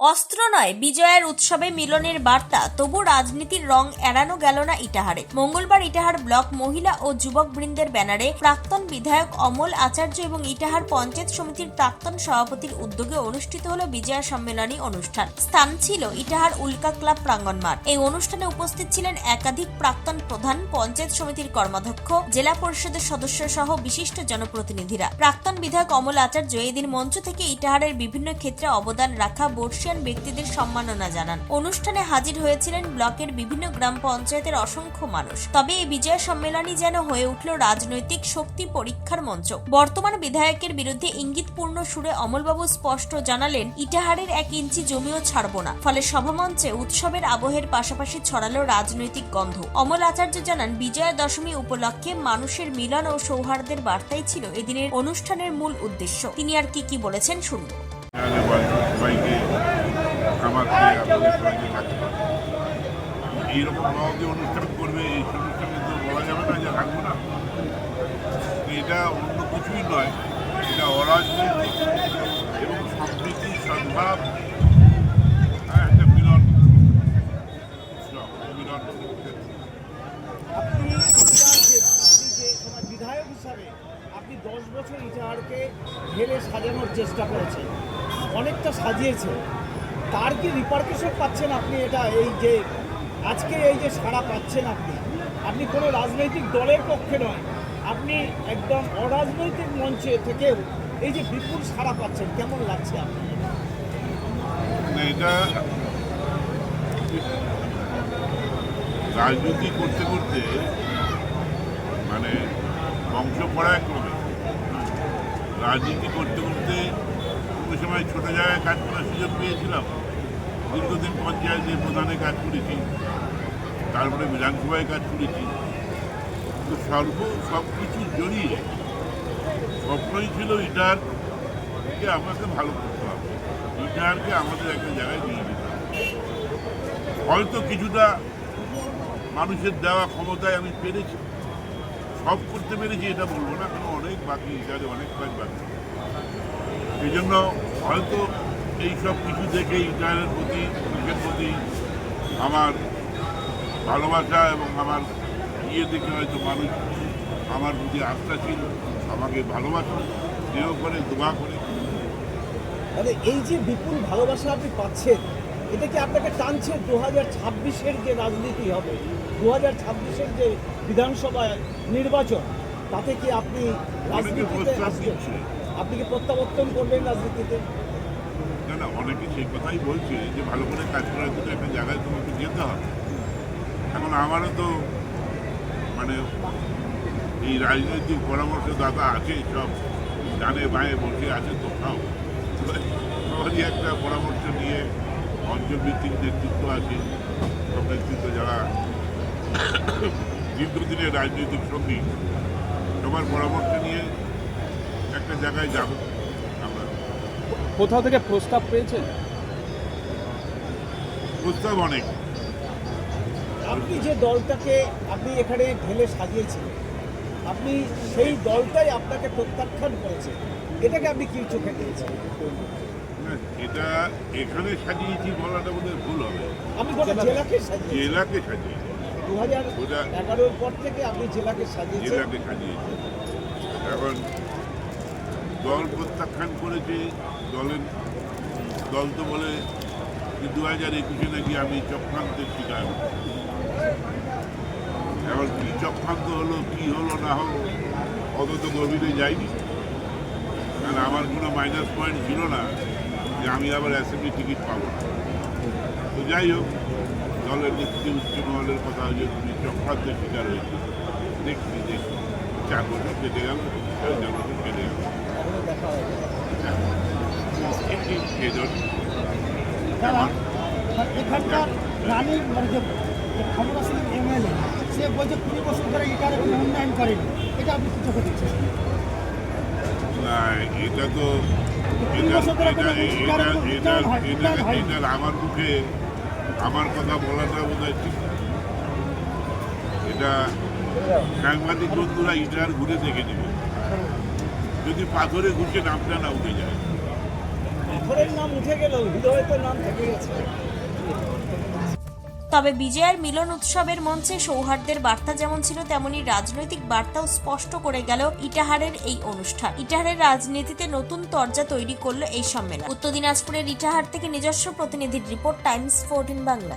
অস্ত্র নয়, বিজয়ের উৎসবে মিলনের বার্তা। তবু রাজনীতির রং এড়ানো গেল না ইটাহারে। মঙ্গলবার ইটাহার ব্লক মহিলা ও যুবক বৃন্দের ব্যানারে প্রাক্তন বিধায়ক অমল আচার্য এবং ইটাহার পঞ্চায়েত সমিতির প্রাক্তন সভাপতির উদ্যোগে অনুষ্ঠিত হল বিজয়া সম্মেলনী অনুষ্ঠান। স্থান ছিল ইটাহার উল্কা ক্লাব প্রাঙ্গণ মাঠ এই অনুষ্ঠানে উপস্থিত ছিলেন একাধিক প্রাক্তন প্রধান পঞ্চায়েত সমিতির কর্মাধ্যক্ষ, জেলা পরিষদের সদস্য সহ বিশিষ্ট জনপ্রতিনিধিরা। প্রাক্তন বিধায়ক অমল আচার্য এদিন মঞ্চ থেকে ইটাহারের বিভিন্ন ক্ষেত্রে অবদান রাখা বর্ষিয়ান ব্যক্তিদের সম্মাননা জানান। অনুষ্ঠানে হাজির হয়েছিলেন ব্লকের বিভিন্ন গ্রাম পঞ্চায়েতের অসংখ্য মানুষ। তবে এই বিজয় সম্মেলনই যেন হয়ে উঠল রাজনৈতিক শক্তি পরীক্ষার মঞ্চ। বর্তমান বিধায়কের বিরুদ্ধে ইঙ্গিতপূর্ণ সুরে অমলবাবু স্পষ্ট জানালেন, ইটাহারের এক ইঞ্চি জমিও ছাড়ব না। ফলে সভামঞ্চে উৎসবের আবহের পাশাপাশি ছড়ালো রাজনৈতিক গন্ধ। অমল আচার্য জানান, বিজয়া দশমী উপলক্ষে মানুষের মিলন ও সৌহার্দ্যের বার্তাই ছিল এদিনের অনুষ্ঠানের মূল উদ্দেশ্য। তিনি আর কি কি বলেছেন শুনব বয়স্ক আপনাদের অনুষ্ঠান করবে এই অনুষ্ঠানে তো বলা যাবে না যে থাকব না। এটা অন্য কিছুই নয় এটা অরাজনৈতিক এবং সম্প্রীতি সদ্ভাব হ্যাঁ, একটা মিলন মিলন বিধায়ক হিসাবে আপনি দশ বছর ইটাহারকে ঢেলে সাজানোর চেষ্টা করেছেন অনেকটা সাজিয়েছেন। তার কি রিপার্কেশন পাচ্ছেন আপনি এটা, এই যে আজকে এই যে সাড়া পাচ্ছেন আপনি? আপনি কোনো রাজনৈতিক দলের পক্ষে নয়। আপনি একদম অরাজনৈতিক মঞ্চে থেকেও এই যে বিপুল সাড়া পাচ্ছেন, কেমন লাগছে আপনার? মানে এটা রাজনীতি করতে করতে মানে বংশ পড়ায় ক্রমে রাজনীতি করতে করতে ওই সময় ছোটো জায়গায় কাজ করার সুযোগ পেয়েছিলাম। দীর্ঘদিন পঞ্চায়েতে প্রধানে কাজ করেছি। তারপরে বিধানসভায় কাজ করেছি। তো সর্ব সব কিছু জড়িয়ে স্বপ্নই ছিল ইটারকে আমাকে ভালো করতে হবে। ইটারকে আমাদের একটা জায়গায় নিয়ে যেতে হবে। হয়তো কিছুটা মানুষের দেওয়া ক্ষমতায় আমি পেরেছি। সব করতে পেরেছি এটা বলব না, কারণ অনেক বাকি ইটারে অনেক কাজ বাকি। এই জন্য হয়তো এইসব কিছু দেখে ইটারের প্রতি লোকের প্রতি আমার ভালোবাসা এবং আমার ইয়ে দেখে হয়তো মানুষ আমার প্রতি আস্থা ছিল আমাকে ভালোবাসে। স্নেহ করে দোয়া করে। মানে এই যে বিপুল ভালোবাসা আপনি পাচ্ছেন এটা কি আপনাকে টানছে দু হাজার ছাব্বিশের যে রাজনীতি হবে দু হাজার ছাব্বিশের যে বিধানসভা নির্বাচন তাতে কি আপনি রাজনীতিতে প্রস্তাব দিচ্ছে। আপনি কি প্রত্যাবর্তন করবেন রাজনীতিতে? না না, অনেকে সেই কথাই বলছে যে ভালো করে কাজ করার জন্য একটা জায়গায় তোমাকে যেতে হবে। এখন আমারও তো মানে এই রাজনৈতিক পরামর্শদাতা আছে, সব ডানে বাঁয়ে বসে আছে তো খাও সবারই একটা পরামর্শ নিয়ে অঞ্চলভিত্তিক নেতৃত্ব আছে, সব নেতৃত্ব যারা দীর্ঘদিনের রাজনৈতিক সঙ্গী, সবার পরামর্শ নিয়ে একটা জায়গায় যাব আমরা। কোথাও থেকে প্রস্তাব পেয়েছেন? প্রস্তাব অনেক। আপনি যে দলটাকে আপনি এখানে ঢেলে সাজিয়েছিলেন আপনি সেই দলটাই আপনাকে প্রত্যাখ্যান করেছে। এটাকে আপনি কি চোখে দিয়েছেন এটা এখানে সাজিয়েছি বলাটা বোধহয় ভুল হবে। আমি গোটা জেলাকে? সাজিয়েছি জেলাকে সাজিয়েছি। দু হাজার এগারোর পর থেকে আপনি জেলাকে সাজিয়েছেন। জেলাকে সাজিয়েছি। এখন দল প্রত্যাখ্যান করেছে, দলের দল তো বলে যে দু হাজার একুশে নাকি আমি চক্রান্তের শিকার। এবার কি চক্রান্ত হলো, কি হলো না হলো, অত তো গভীরে যাইনি। কারণ আমার কোনো মাইনাস পয়েন্ট ছিল না যে আমি আবার অ্যাসেম্বলি টিকিট পাবো। না তো যাই হোক, দলের নেত্রী উচ্চ মহলের কথা হয়েছে তুমি চক্রান্তের শিকার হয়েছে। দেখছি দেখছি বছর কেটে গেল, ছয় কেটে গেল। এখানকার রানীর মানে যে এমএলএ সে বলছে কুড়ি বছর ধরে এটার কোনো উন্নয়ন করেনি। এটা আপনি কি চোখে দিচ্ছেন না এটা তো আমার মুখে আমার কথা বলাটা বোধ হয় ঠিক। এটা সাংবাদিক বন্ধুরা ইটার ঘুরে দেখে নেবে। যদি পাথরে ঘুষে নামটা না উঠে যায়। পাথরের নাম উঠে গেলেও হৃদয়তের নাম থেকে গেছে তবে বিজয়ের মিলন উৎসবের মঞ্চে সৌহার্দ্যের বার্তা যেমন ছিল তেমনি রাজনৈতিক বার্তাও স্পষ্ট করে গেল ইটাহারের এই অনুষ্ঠান। ইটাহারের রাজনীতিতে নতুন তরজা তৈরি করল এই সম্মেলন। উত্তর দিনাজপুরের ইটাহার থেকে নিজস্ব প্রতিনিধির রিপোর্ট টাইমস ফোরটিন বাংলা